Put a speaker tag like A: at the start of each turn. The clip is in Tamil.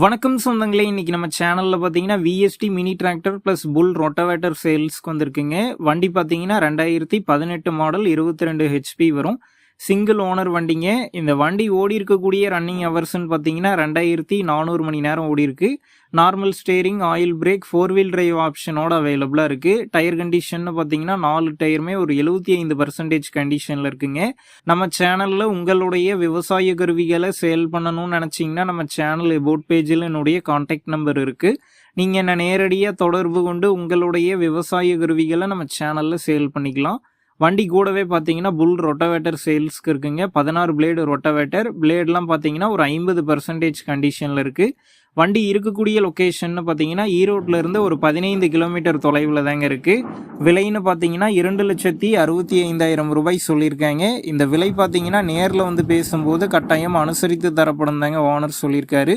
A: வணக்கம் சொந்தங்களே இன்றைக்கி நம்ம சேனலில் பார்த்தீங்கன்னா VST mini tractor plus full rotavator சேல்ஸ்க்கு வந்திருக்குங்க. வண்டி பார்த்தீங்கன்னா ரெண்டாயிரத்தி பதினெட்டு மாடல் இருபத்தி ரெண்டு ஹெச்பி வரும். சிங்கிள் ஓனர் வண்டிங்க. இந்த வண்டி ஓடி இருக்கக்கூடிய ரன்னிங் ஹவர்ஸ்ன்னு பார்த்தீங்கன்னா ரெண்டாயிரத்தி நானூறு மணி நேரம் ஓடி இருக்கு. Normal steering oil brake four wheel drive ஆப்ஷனோட அவைலபிளாக இருக்குது டயர் கண்டிஷன் பார்த்தீங்கன்னா நாலு டயருமே ஒரு எழுபத்தி ஐந்து பர்சன்டேஜ் கண்டிஷனில் இருக்குங்க. நம்ம சேனலில் உங்களுடைய விவசாய கருவிகளை சேல் பண்ணணும்னு நினச்சிங்கன்னா நம்ம சேனல் எபோட் பேஜில் என்னுடைய காண்டாக்ட் நம்பர் இருக்குது நீங்கள் என்ன நேரடியாக தொடர்பு கொண்டு உங்களுடைய விவசாய கருவிகளை நம்ம சேனலில் சேல் பண்ணிக்கலாம். வண்டி கூடவே பார்த்தீங்கன்னா புல் ரொட்டவேட்டர் சேல்ஸ்க்கு இருக்குங்க. பதினாறு பிளேடு ரொட்டவேட்டர். பிளேட்லாம் பார்த்தீங்கன்னா ஒரு ஐம்பது பர்சன்டேஜ் கண்டிஷனில் இருக்குது வண்டி இருக்கக்கூடிய லொக்கேஷன் பார்த்தீங்கன்னா ஈரோட்டில் இருந்து ஒரு பதினைந்து கிலோமீட்டர் தொலைவில் தாங்க இருக்குது விலைன்னு பார்த்தீங்கன்னா இரண்டு லட்சத்தி அறுபத்தி ஐந்தாயிரம் ரூபாய் சொல்லியிருக்காங்க. இந்த விலை பார்த்தீங்கன்னா நேரில் வந்து பேசும்போது கட்டாயம் அனுசரித்து தரப்படும் தாங்க ஓனர் சொல்லியிருக்காரு.